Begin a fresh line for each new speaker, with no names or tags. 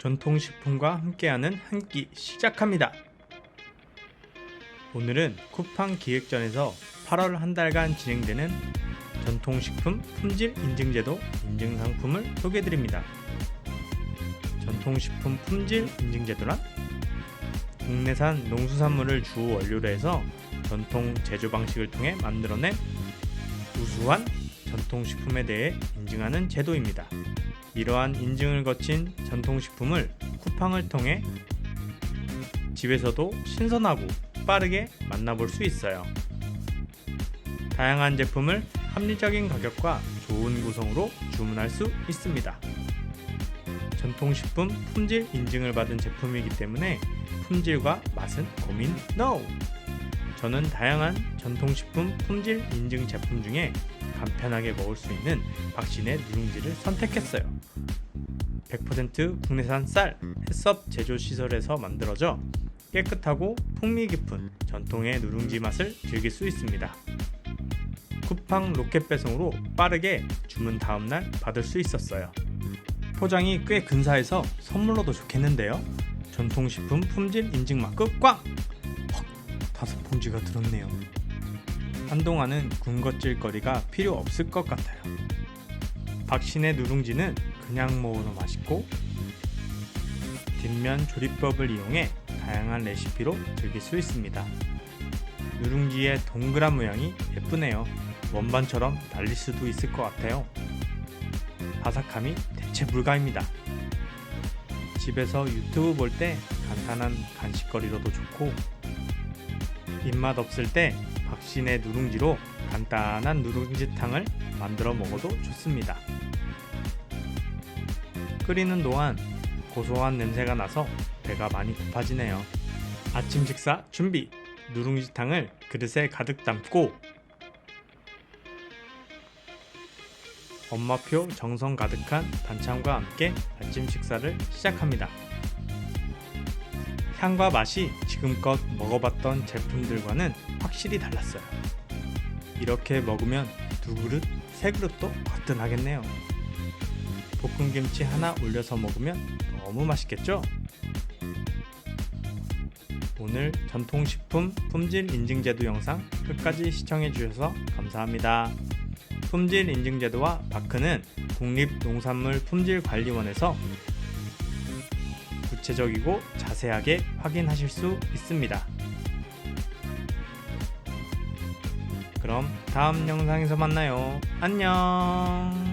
전통식품과 함께하는 한 끼 시작합니다. 오늘은 쿠팡 기획전에서 8월 한 달간 진행되는 전통식품 품질 인증제도 인증상품을 소개해드립니다. 전통식품 품질 인증제도란 국내산 농수산물을 주 원료로 해서 전통 제조 방식을 통해 만들어낸 우수한 전통식품에 대해 인증하는 제도입니다. 이러한 인증을 거친 전통식품을 쿠팡을 통해 집에서도 신선하고 빠르게 만나볼 수 있어요. 다양한 제품을 합리적인 가격과 좋은 구성으로 주문할 수 있습니다. 전통식품 품질 인증을 받은 제품이기 때문에 품질과 맛은 고민 NO! 저는 다양한 전통식품 품질 인증 제품 중에 간편하게 먹을 수 있는 박신의 누룽지를 선택했어요. 100% 국내산 쌀, 햇섭 제조 시설에서 만들어져 깨끗하고 풍미 깊은 전통의 누룽지 맛을 즐길 수 있습니다. 쿠팡 로켓 배송으로 빠르게 주문 다음날 받을 수 있었어요. 포장이 꽤 근사해서 선물로도 좋겠는데요. 전통식품 품질 인증 마크 꽝! 헉, 다섯 봉지가 들었네요. 한동안은 군것질 거리가 필요 없을 것 같아요. 박신의 누룽지는 그냥 먹어도 맛있고 뒷면 조리법을 이용해 다양한 레시피로 즐길 수 있습니다. 누룽지의 동그란 모양이 예쁘네요. 원반처럼 달릴 수도 있을 것 같아요. 바삭함이 대체 불가입니다. 집에서 유튜브 볼 때 간단한 간식거리로도 좋고 입맛 없을 때 박신의 누룽지로 간단한 누룽지탕을 만들어 먹어도 좋습니다. 끓이는 동안 고소한 냄새가 나서 배가 많이 고파지네요. 아침 식사 준비! 누룽지탕을 그릇에 가득 담고 엄마표 정성 가득한 반찬과 함께 아침 식사를 시작합니다. 향과 맛이 지금껏 먹어봤던 제품들과는 확실히 달랐어요. 이렇게 먹으면 두 그릇, 세 그릇도 거뜬하겠네요. 볶음김치 하나 올려서 먹으면 너무 맛있겠죠? 오늘 전통식품 품질 인증제도 영상 끝까지 시청해 주셔서 감사합니다. 품질 인증제도와 마크는 국립농산물 품질관리원에서 구체적이고 자세하게 확인하실 수 있습니다. 그럼 다음 영상에서 만나요. 안녕.